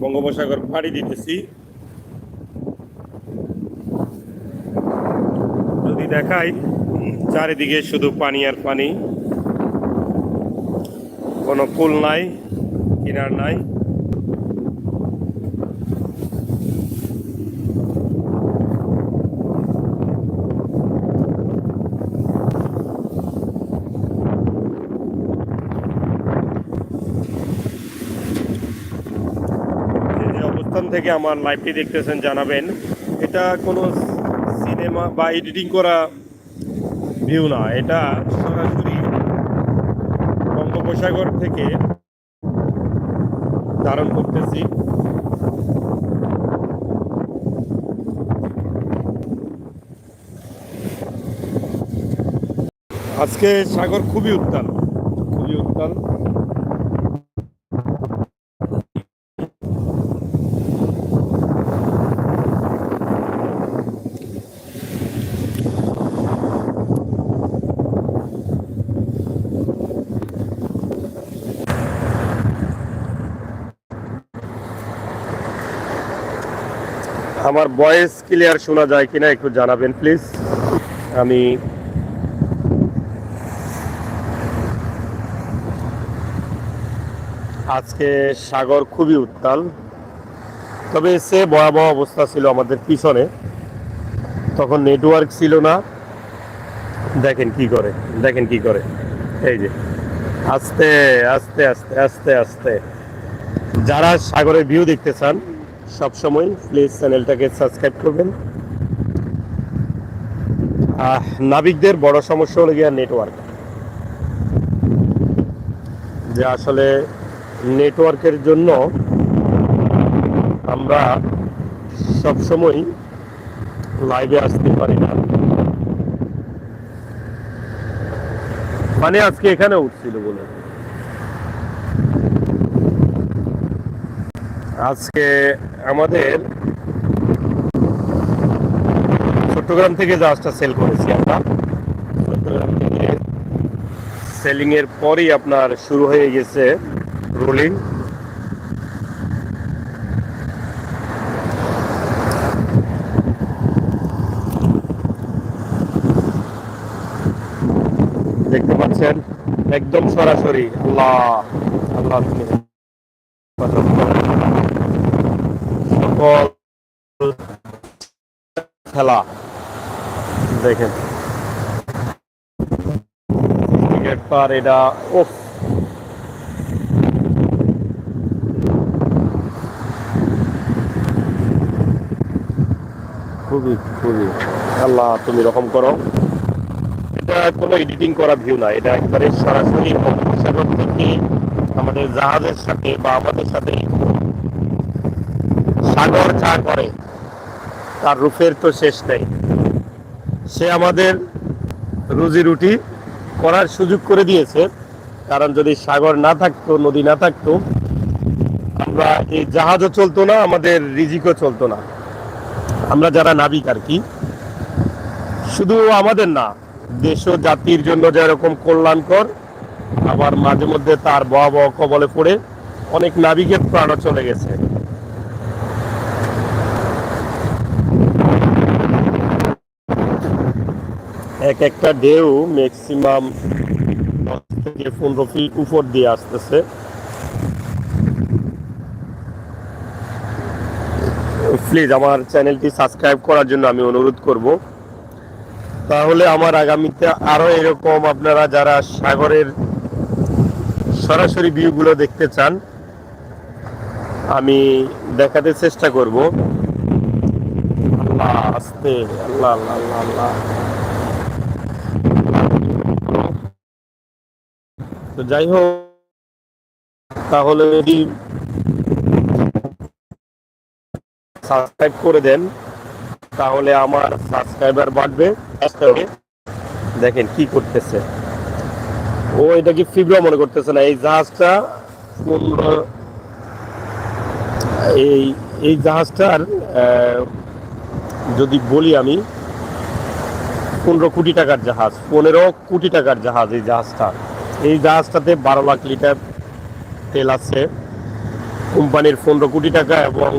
বঙ্গোপসাগর পাড়ি দিতেছি। যদি দেখাই, চারিদিকে শুধু পানি আর পানি। কোনো কুল নাই, কিনার নাই যে যে অবস্থান থেকে আমার লাইভটি দেখতেছেন, জানাবেন। এটা কোনো সিনেমা বা এডিটিং করা ভিউ না, এটা সরাসরি বঙ্গোপসাগর থেকে ধারণ করতেছি। আজকে সাগর খুবই উত্তাল খুবই উত্তাল। আমার ভয়েস ক্লিয়ার শোনা যায় কিনা একটু জানাবেন প্লিজ আমি আজকে সাগর খুবই উত্তাল, তবে সে ভয়াবহ অবস্থা ছিল আমাদের পিছনে। তখন নেটওয়ার্ক ছিল না। দেখেন কি করে, দেখেন কি করে। এই যে, আস্তে আস্তে আস্তে আস্তে আস্তে। যারা সাগরের ভিউ দেখতে চান সবসময় প্লিজ চ্যানেলটাকে সাবস্ক্রাইব করবেন। নাবিকদের বড় সমস্যা হলো গিয়া নেটওয়ার্ক যে আসলে নেটওয়ার্কের জন্য আমরা সবসময় লাইভে আসতে পারি না। মানে আজকে এখানে উঠছিল বলে। আজকে আমাদের চট্টগ্রাম থেকে জাহাজটা সেল করেছি আমরা। চট্টগ্রাম থেকে সেলিং এর পরই আপনার শুরু হয়ে গেছে রোলিং দেখতে পাচ্ছেন, একদম সরাসরি। আল্লাহ আল্লাহ তুমি সকল খেলা। দেখেন। ক্রিকেট পার, এটা ওফ খুবই খুবই। আল্লাহ, তুমি রকম করো। এটা কোনো এডিটিং করা ভিউ না এটা একবারে সরাসরি আমাদের জাহাজের সাথে বা আমাদের সাথে সাগর যা করে। তার রূপের তো শেষ নেই। সে আমাদের রুজি রুটি করার সুযোগ করে দিয়েছে। কারণ যদি সাগর না থাকতো, নদী না থাকতো, আমরা এই জাহাজও চলতো না, আমাদের রিজিকও চলতো না। আমরা যারা নাবিক আর কি, শুধু আমাদের না, দেশ ও জাতির জন্য যেরকম কল্যাণকর, আবার মাঝে মধ্যে তার ভয়াবহ কবলে পড়ে অনেক নাবিকের প্রাণও চলে গেছে। এক একটা ঢেউ ম্যাক্সিমাম দশ থেকে পনেরো ফিট উপর দিয়ে আসতেছে। প্লিজ আমার চ্যানেলটি সাবস্ক্রাইব করার জন্য আমি অনুরোধ করব। তাহলে আমার আগামীতে আরও এরকম আপনারা যারা সাগরের সরাসরি ভিউগুলো দেখতে চান, আমি দেখাতে চেষ্টা করব। আল্লাহ, আস্তে, আল্লাহ আল্লাহ আল্লাহ আল্লাহ। তো যাই হোক, তাহলে যদি সাবস্ক্রাইব করে দেন, তাহলে আমার সাবস্ক্রাইবার বাড়বে। দেখেন কি করতেছে। ও, এটা কি ফিব্রা মনে করতেছে না? এই জাহাজটা এই এই জাহাজটার যদি বলি আমি, পনেরো কোটি টাকার জাহাজ, পনেরো কোটি টাকার জাহাজ এই জাহাজটা। এই জাহাজটাতে বারো লাখ লিটার তেল আছে। কোম্পানির পনেরো কোটি টাকা এবং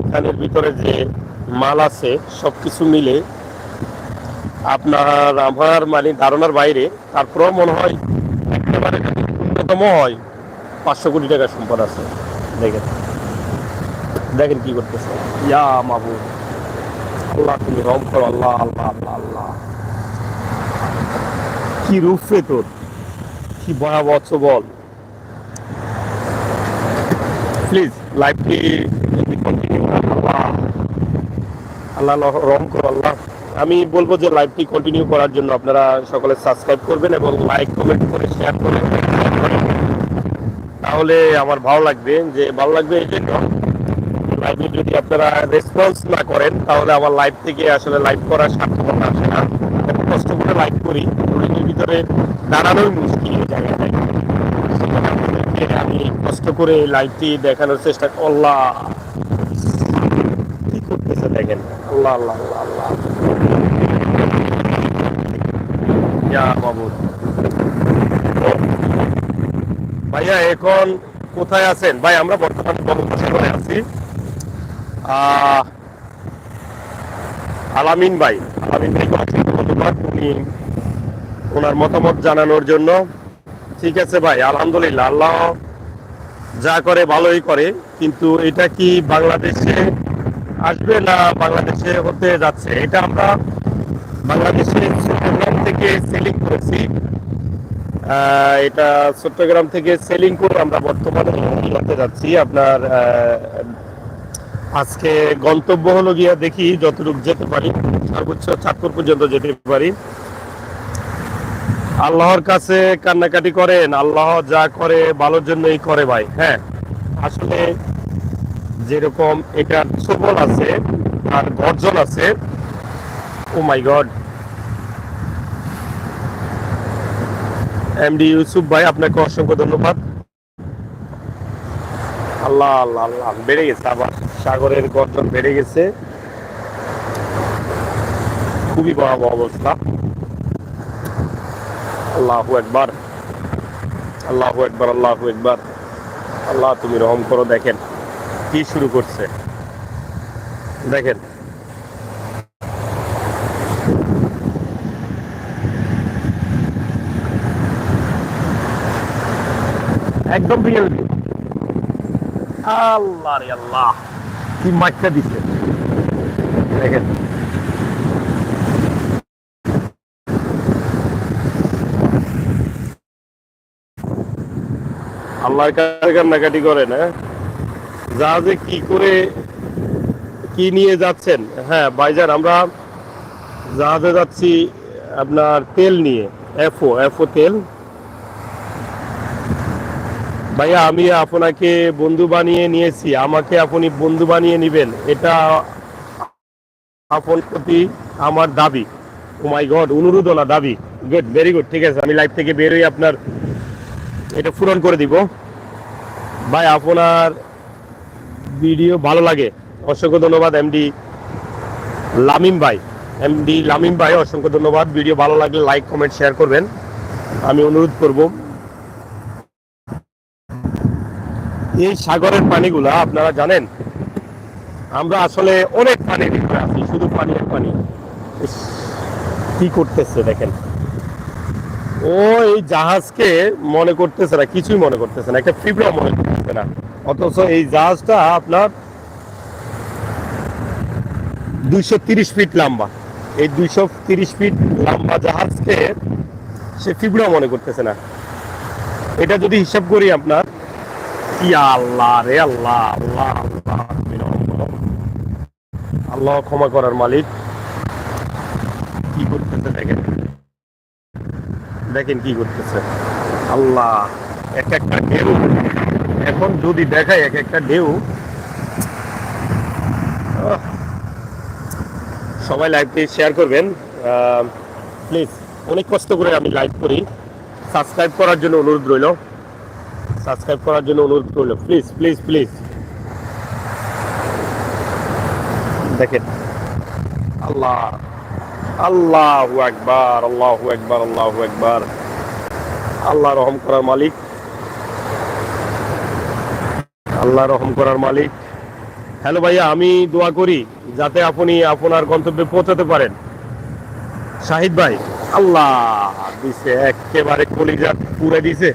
এখানের ভিতরে যে মাল আছে সব কিছু মিলে আপনার আমার মানে ধারণার বাইরে তারপরেও মনে হয় একেবারে যদি ন্যূনতম হয় পাঁচশো কোটি টাকার সম্পদ আছে। দেখেন। দেখেন কি করতেছে। ইয়া মাবু আল্লাহ, তুমি রম করো। আল্লাহ আল্লাহ আল্লাহ আল্লাহ। কি রূপ রে তোর। কি ভয়াবহ বল? প্লিজ লাইভটি কন্টিনিউ আল্লাহ আল্লাহ রহম করো, আল্লাহ। আমি বলব যে লাইভটি কন্টিনিউ করার জন্য আপনারা সকলে সাবস্ক্রাইব করবেন এবং লাইক কমেন্ট করে শেয়ার করে তাহলে আমার ভালো লাগবে যে, ভালো লাগবে এই জন্য। লাইভে যদি আপনারা রেসপন্স না করেন, তাহলে আমার লাইভ থেকে আসলে লাইভ করার সার্থকতা আসে না। কষ্ট করে লাইভ করি রুটিনের ভিতরে দাঁড়ানোই মুশকিল এই জায়গাটায়। আমি কষ্ট করে লাইভটি দেখানোর চেষ্টা আল্লাহ, কি করতেছে দেখেন? আল্লাহ আল্লাহ আল্লাহ আল্লাহ। ইয়া ভাইয়া, এখন কোথায় আছেন? ভাই, আমরা বর্তমানে বঙ্গোপসাগরে আছি। আলামিন ভাই আলামিন ভাই ধন্যবাদ ওনার মতামত জানানোর জন্য। ঠিক আছে ভাই, আলহামদুলিল্লাহ, আল্লাহ যা করে ভালোই করে, কিন্তু এটা কি বাংলাদেশে আসবে না বাংলাদেশে হতে যাচ্ছে? এটা আমরা বাংলাদেশে চট্টগ্রাম থেকে সেলিং করেছি। এটা চট্টগ্রাম থেকে সেলিং করে আমরা বর্তমানে হতে যাচ্ছি। আপনার আজকে গন্তব্য হলো গিয়া দেখি যতটুকু যেতে পারি। সর্বোচ্চ চাঁদপুর পর্যন্ত যেতে পারি। আল্লাহর কাছে কান্নাকাটি করেন, আল্লাহ যা করে ভালোর জন্যই করে ভাই হ্যাঁ। আসলে যেরকম এটা সবল আছে আর গর্জন আছে oh my god MD Yusuf ভাই, আপনাকে অসংখ্য ধন্যবাদ। আল্লাহ আল্লাহ আল্লাহ, বেড়ে গেছে আবার, সাগরের গর্জন বেড়ে গেছে। খুবই ভয়াবহ অবস্থা। আল্লাহু একবার আল্লাহু একবার আল্লাহু একবার আল্লাহ, তুমি রহম করো। দেখেন, কি শুরু করছে। দেখেন। একদম রিয়েল আল্লাহ রে আল্লাহ, কি মাছটা দিচ্ছে দেখেন। আল্লাহর কান্নাকাটি করেন হ্যাঁ জাহাজে কি করে, কি নিয়ে যাচ্ছেন? হ্যাঁ ভাইজান, আমরা জাহাজে যাচ্ছি আপনার তেল নিয়ে, এফও এফও তেল। ভাইয়া, আমি আপনাকে বন্ধু বানিয়ে নিয়েছি। আমাকে আপনি বন্ধু বানিয়ে নেবেন। এটা আপন প্রতি আমার দাবি। ও মাই গড অনুরোধ না, দাবি। গুড ভেরি গুড ঠিক আছে। আমি লাইভ থেকে বেরোই আপনার এটা পূরণ করে দিব। ভাই, আপনার ভিডিও ভালো লাগে, অসংখ্য ধন্যবাদ, এমডি লামিম ভাই। এমডি লামিম ভাই, অসংখ্য ধন্যবাদ। ভিডিও ভালো লাগলে লাইক, কমেন্ট, শেয়ার করবেন। আমি অনুরোধ করব, এই সাগরের পানিগুলা আপনারা জানেন, আমরা আসলে অনেক পানির ভিতরে শুধু পানি। পানি কি করতেছে দেখেন। ও এই জাহাজকে মনে করতেছে না কিছুই মনে করতেছে না একটা ফিবরা মনে করতেছে না অথচ এই জাহাজটা আপনার দুইশো তিরিশ ফিট লম্বা এই দুইশো তিরিশ ফিট লম্বা জাহাজকে সে ফিবরা মনে করতেছে না এটা যদি হিসাব করি আপনার ইয়া আল্লাহ রে আল্লাহ আল্লাহ আল্লাহ। আল্লাহ ক্ষমা করার মালিক কি করতেছে দেখেন দেখেন কি করতেছে। আল্লাহ, এক একটা ঢেউ। এখন যদি দেখায় এক একটা ঢেউ সবাই লাইভটি শেয়ার করবেন। প্লিজ অনেক কষ্ট করে আমি লাইভ করি। সাবস্ক্রাইব করার জন্য অনুরোধ রইল। সাবস্ক্রাইব করার জন্য অনুরোধ রইল। প্লিজ প্লিজ প্লিজ দেখেন, আল্লাহ আল্লাহু একবার আল্লাহ একবার আল্লাহ একবার আল্লাহ রহম করার মালিক। আল্লাহ রহম করার মালিক। হ্যালো ভাইয়া, আমি দোয়া করি যাতে আপনি আপনার গন্তব্যে পৌঁছাতে পারেন। শাহিদ ভাই, আল্লাহ দিছে, একেবারে কলিজা পুরে দিছে।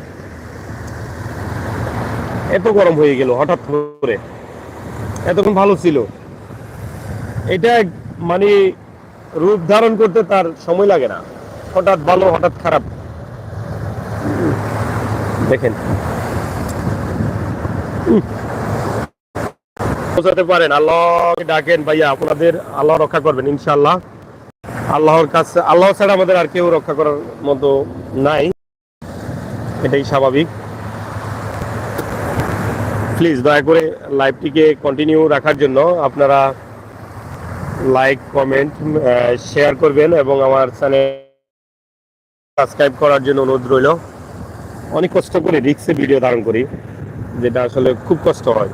এত গরম হয়ে গেল হঠাৎ করে। এতক্ষণ ভালো ছিল। এটা মানে রূপ ধারণ করতে তার সময় লাগে না। হঠাৎ ভালো, হঠাৎ খারাপ। দেখেন। পৌঁছাতে পারেন, আল্লাহকে ডাকেন ভাইয়া, আপনাদের আল্লাহ রক্ষা করবেন, ইনশাআল্লাহ। আল্লাহর কাছে, আল্লাহ ছাড়া আমাদের আর কেউ রক্ষা করার মতো নাই। এটাই স্বাভাবিক। প্লিজ দয়া করে লাইভটিকে কন্টিনিউ রাখার জন্য আপনারা লাইক কমেন্ট শেয়ার করবেন এবং আমার চ্যানেল সাবস্ক্রাইব করার জন্য অনুরোধ রইল। অনেক কষ্ট করে রিক্সে ভিডিও ধারণ করি, যেটা আসলে খুব কষ্ট হয়।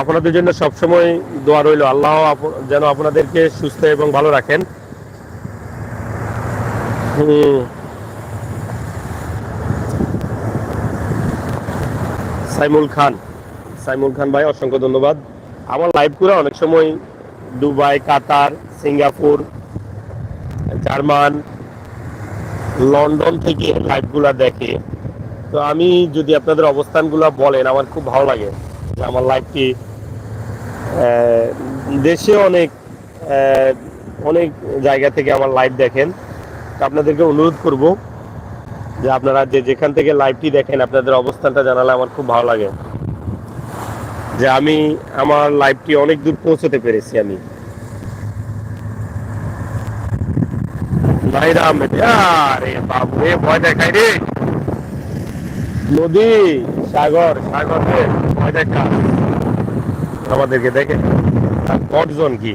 আপনাদের জন্য সবসময় দোয়া রইল। আল্লাহ যেন আপনাদেরকে সুস্থ এবং ভালো রাখেন। সাইমুল খান। সাইমুল খান ভাই, অসংখ্য ধন্যবাদ। আমার লাইভ করে অনেক সময় Dubai, Qatar, Singapore, German, London থেকে লাইভগুলা দেখে। তো আমি যদি আপনাদের অবস্থানগুলো বলেন, আমার খুব ভালো লাগে যে আমার লাইভটি দেশে অনেক অনেক জায়গা থেকে আমার লাইভ দেখেন। তো আপনাদেরকে অনুরোধ করব যে আপনারা যে যেখান থেকে লাইভটি দেখেন, আপনাদের অবস্থানটা জানালে আমার খুব ভালো লাগে। যে আমি আমার লাইফটি অনেক দূর পৌঁছতে পেরেছি আমি। আহমেদ, আরে নদী, সাগর সাগর রে, ভয় আমাদেরকে দেখে কটজন কি?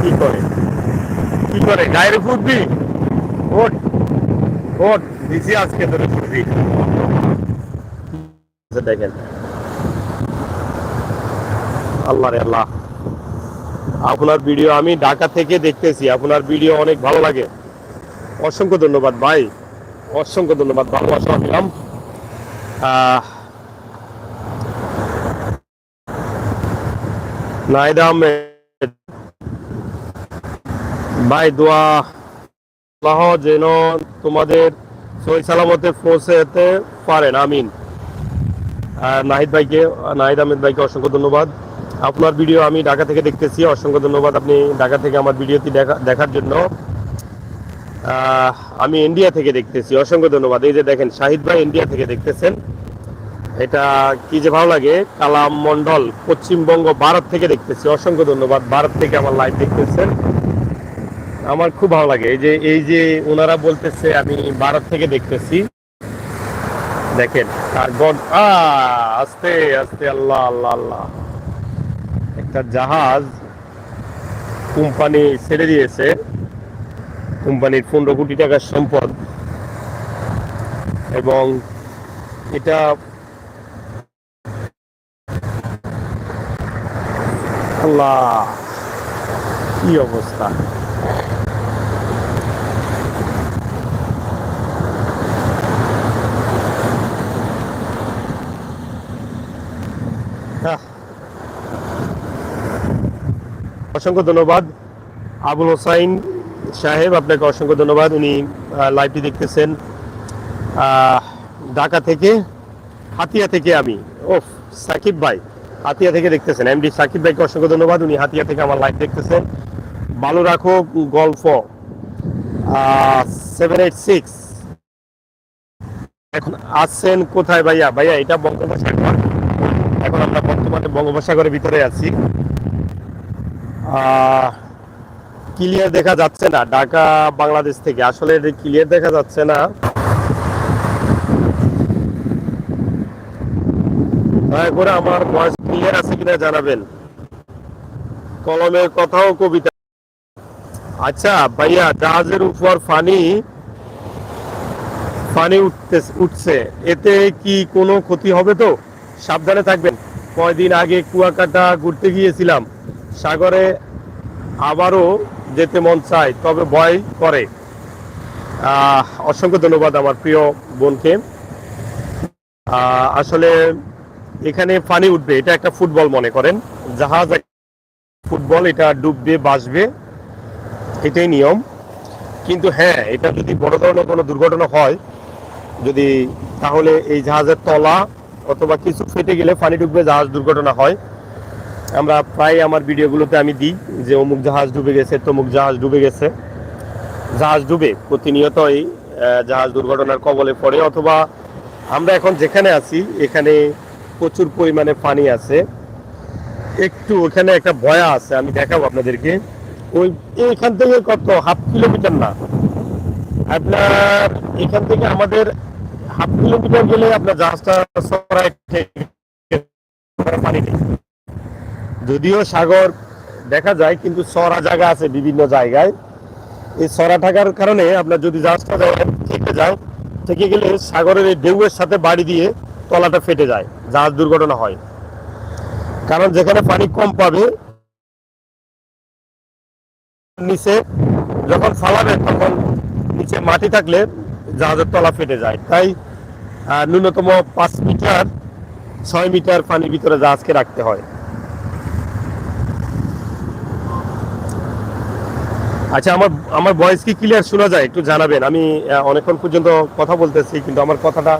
কি করে? কি করে? গায়ের ফুটবি ওট ওট দিছি আজকে ফুটবি আচ্ছা, দেখেন। আল্লাহ রে আল্লাহ। আপনার ভিডিও আমি ঢাকা থেকে দেখতেছি আপনার ভিডিও অনেক ভালো লাগে। অসংখ্য ধন্যবাদ ভাই অসংখ্য ধন্যবাদ ভালোবাসা আহ, নাইদা ভাই দোয়া আল্লাহ যেন তোমাদের সই সালামতে পৌঁছাতে পারেন, আমিন। নাহিদ ভাইকে, নাহিদ আহমেদ ভাইকে অসংখ্য ধন্যবাদ। আপনার ভিডিও আমি ঢাকা থেকে দেখতেছি, অসংখ্য ধন্যবাদ আপনি ঢাকা থেকে আমার ভিডিওটি দেখা, দেখার জন্য। আমি ইন্ডিয়া থেকে দেখতেছি, অসংখ্য ধন্যবাদ। এই যে দেখেন, শাহিদ ভাই ইন্ডিয়া থেকে দেখতেছেন। এটা কি যে ভালো লাগে কালাম মন্ডল পশ্চিমবঙ্গ, ভারত থেকে দেখতেছি। অসংখ্য ধন্যবাদ, ভারত থেকে আমার লাইভ দেখতেছেন। আমার খুব ভালো লাগে। এই যে এই যে ওনারা বলতেছে, আমি ভারত থেকে দেখতেছি। দেখেন আর গড আস্তে আস্তে, আল্লাহ আল্লাহ আল্লাহ। একটা জাহাজ কোম্পানি ছেড়ে দিয়েছে। কোম্পানির পনেরো কোটি টাকার সম্পদ। এবং এটা আল্লাহ, কি অবস্থা? অসংখ্য ধন্যবাদ। আবুল হোসাইন সাহেব, আপনাকে অসংখ্য ধন্যবাদ। উনি লাইভটি দেখতেছেন। ঢাকা থেকে হাতিয়া থেকে আমি। ওফ, সাকিব ভাই। হাতিয়া থেকে দেখতেছেন। এমডি সাকিব ভাইকে অসংখ্য ধন্যবাদ। উনি হাতিয়া থেকে আমার লাইভ দেখতেছেন। ভালো রাখো, গল্প। সেভেন এইট সিক্স এখন আসছেন কোথায় ভাইয়া? ভাইয়া, এটা বঙ্গোপসাগর। এখন আমরা বর্তমানে বঙ্গোপসাগরের ভিতরে আছি। ক্লিয়ার দেখা যাচ্ছে না। ঢাকা, বাংলাদেশ থেকে। আসলে ক্লিয়ার দেখা যাচ্ছে না। দয়া করে আমার ভয়েস ক্লিয়ার আছে কিনা জানাবেন। কলমের কথাও কবিতা। আচ্ছা ভাইয়া, জাহাজের উপর ফানি ফানি উঠতে উঠছে। এতে কি কোনো ক্ষতি হবে তো? সাবধানে থাকবেন। কয়দিন আগে কুয়াকাটা ঘুরতে গিয়েছিলাম। সাগরে আবারও যেতে মন চায়, তবে ভয় করে। অসংখ্য ধন্যবাদ আমার প্রিয় বোনকে। আসলে এখানে পানি উঠবে, এটা একটা ফুটবল মনে করেন। জাহাজ, ফুটবল, এটা ডুববে বাসবে এটাই নিয়ম। কিন্তু হ্যাঁ এটা যদি বড় ধরনের কোনো দুর্ঘটনা হয়, যদি তাহলে এই জাহাজের তলা অথবা কিছু ফেটে গেলে পানি ডুববে, জাহাজ দুর্ঘটনা হয়। আমরা প্রায় আমার ভিডিওগুলোতে আমি দিই যে অমুক জাহাজ ডুবে গেছে, তমুক জাহাজ ডুবে গেছে। জাহাজ ডুবে, প্রতিনিয়তই জাহাজ দুর্ঘটনার কবলে পড়ে, অথবা আমরা এখন যেখানে আছি, এখানে প্রচুর পরিমাণে পানি আছে। একটু ওখানে একটা ভয়া আছে, আমি দেখাবো আপনাদেরকে। ওই এখান থেকে কত? হাফ কিলোমিটার না? আপনার এখান থেকে আমাদের হাফ কিলোমিটার গেলে আপনার জাহাজটা সরায় পানি নেই যদিও সাগর দেখা যায়, কিন্তু সরা জায়গা আছে বিভিন্ন জায়গায়। এই সরা থাকার কারণে আপনার যদি জাহাজটা থেকে যায়, থেকে গেলে সাগরের এই ঢেউয়ের সাথে বাড়ি দিয়ে তলাটা ফেটে যায়, জাহাজ দুর্ঘটনা হয়। কারণ যেখানে পানি কম পাবে, নিচে যখন ফালাবে, তখন নিচে মাটি থাকলে জাহাজের তলা ফেটে যায়। তাই ন্যূনতম পাঁচ মিটার, ছয় মিটার পানির ভিতরে জাহাজকে রাখতে হয়। আচ্ছা আমার আমার ভয়েস কি ক্লিয়ার শোনা যায়? একটু জানাবেন। আমি অনেকক্ষণ পর্যন্ত কথা বলতেছি, কিন্তু আমার কথাটা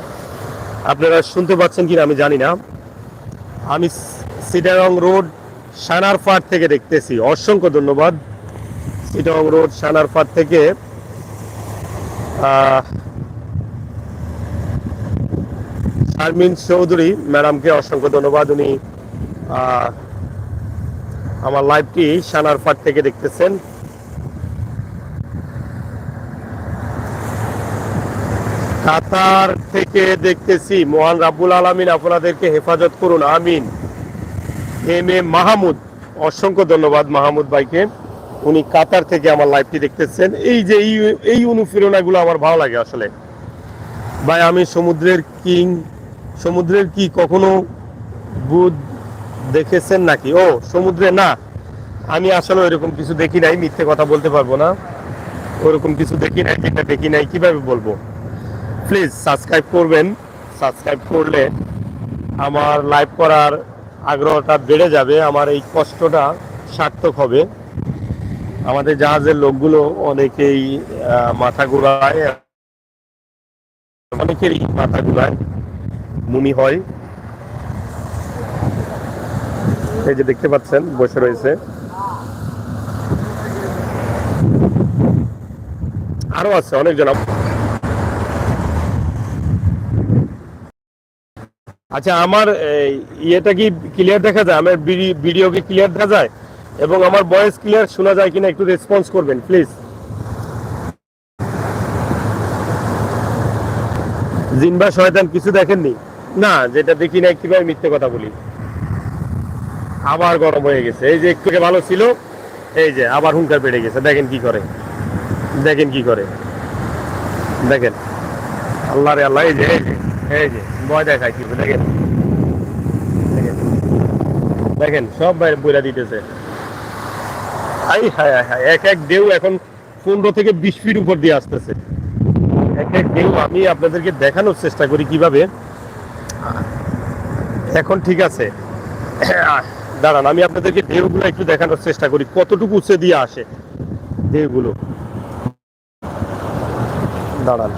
আপনারা শুনতে পাচ্ছেন কিনা আমি জানি না। আমি সিটারং রোড সানার সানারফাট থেকে দেখতেছি। অসংখ্য ধন্যবাদ। সিটারং রোড সানার সানারফাট থেকে শারমিন চৌধুরী ম্যাডামকে অসংখ্য ধন্যবাদ। উনি আমার লাইভটি সানারফাট থেকে দেখতেছেন। কাতার থেকে দেখতেছি, মহান রাব্বুল আলামিন আপনাদেরকে হেফাজত করুন, আমিন। এম এ মাহমুদ, অসংখ্য ধন্যবাদ মাহমুদ ভাইকে। উনি কাতার থেকে আমার লাইভটি দেখতেছেন। এই যে এই এই অনুপ্রেরণাগুলো আমার ভালো লাগে আসলে। ভাই, আমি সমুদ্রের কিং, সমুদ্রের কি কখনো বুধ দেখেছেন নাকি? ও, সমুদ্রে না। আমি আসলে এরকম কিছু দেখি নাই, মিথ্যে কথা বলতে পারব না। ওরকম কিছু দেখি নাই, যেটা দেখি নাই, কীভাবে বলব? প্লিজ সাবস্ক্রাইব করবেন। সাবস্ক্রাইব করলে আমার লাইভ করার আগ্রহটা বেড়ে যাবে, আমার এই কষ্টটা সার্থক হবে। আমাদের জাহাজের লোকগুলো অনেকেই মাথা ঘুরায়, অনেকেরই মাথা ঘুরায়, মুনি হয়। এই যে দেখতে পাচ্ছেন, বসে রয়েছে। আরও আছে, অনেকজন। আচ্ছা আমার ইয়েটা কি ক্লিয়ার দেখা যায়? আমার ভিডি- ভিডিও কি ক্লিয়ার দেখা যায়? এবং আমার ভয়েস ক্লিয়ার শোনা যায় কিনা একটু রেসপন্স করবেন প্লিজ জিনবা, শয়তান, কিছু দেখেননি? না, যেটা দেখি না কীভাবে মিথ্যে কথা বলি? আবার গরম হয়ে গেছে। এই যে একটু ভালো ছিল, এই যে আবার হুঙ্কার বেড়ে গেছে। দেখেন কি করে। দেখেন কি করে। দেখেন। আল্লাহ রে আল্লাহ এই যে। এই যে ভয় কি দেখেন দেখেন, সব বইরা দিতেছে। আই হায় হায় এক এক ঢেউ এখন পনেরো থেকে বিশ ফিট উপর দিয়ে আসতেছে। এক এক ঢেউ, আমি আপনাদেরকে দেখানোর চেষ্টা করি কীভাবে। এখন ঠিক আছে। দাঁড়ান, আমি আপনাদেরকে ঢেউগুলো একটু দেখানোর চেষ্টা করি, কতটুকু উঁচে দিয়ে আসে ঢেউগুলো। দাঁড়ান।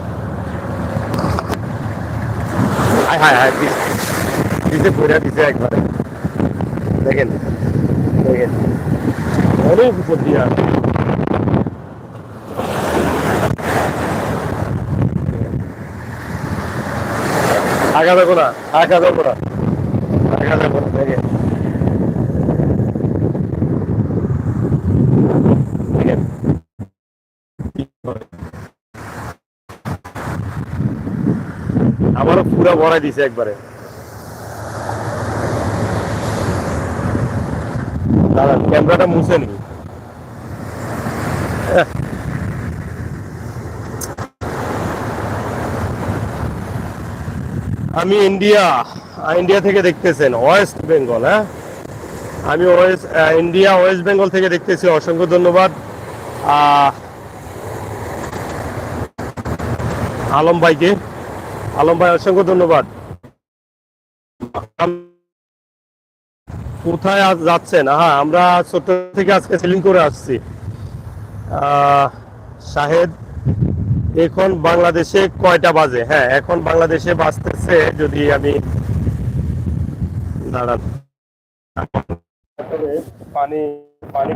দেখেন দেখেন। আগা যাব না আগা যাব না। আগা যাব না দেখেন কি করে। আমারও পুরো ভরাই দিছে একবারে। দাঁড়ান, ক্যামেরাটা মুছে নি। আমি ইন্ডিয়া ইন্ডিয়া থেকে দেখতেছেন, ওয়েস্ট বেঙ্গল হ্যাঁ? আমি ওয়েস্ট ইন্ডিয়া, ওয়েস্ট বেঙ্গল থেকে দেখতেছি, অসংখ্য ধন্যবাদ। আলম ভাইকে। আলম ভাই, অসংখ্য ধন্যবাদ। কোথায় আজ যাচ্ছেন? হ্যাঁ আমরা ছোট থেকে আজকে সেলিং করে আসছি। শাহেদ, এখন বাংলাদেশে কয়টা বাজে? হ্যাঁ এখন বাংলাদেশে বাজতেছে, যদি আমি দাঁড়ান। পানি পানি।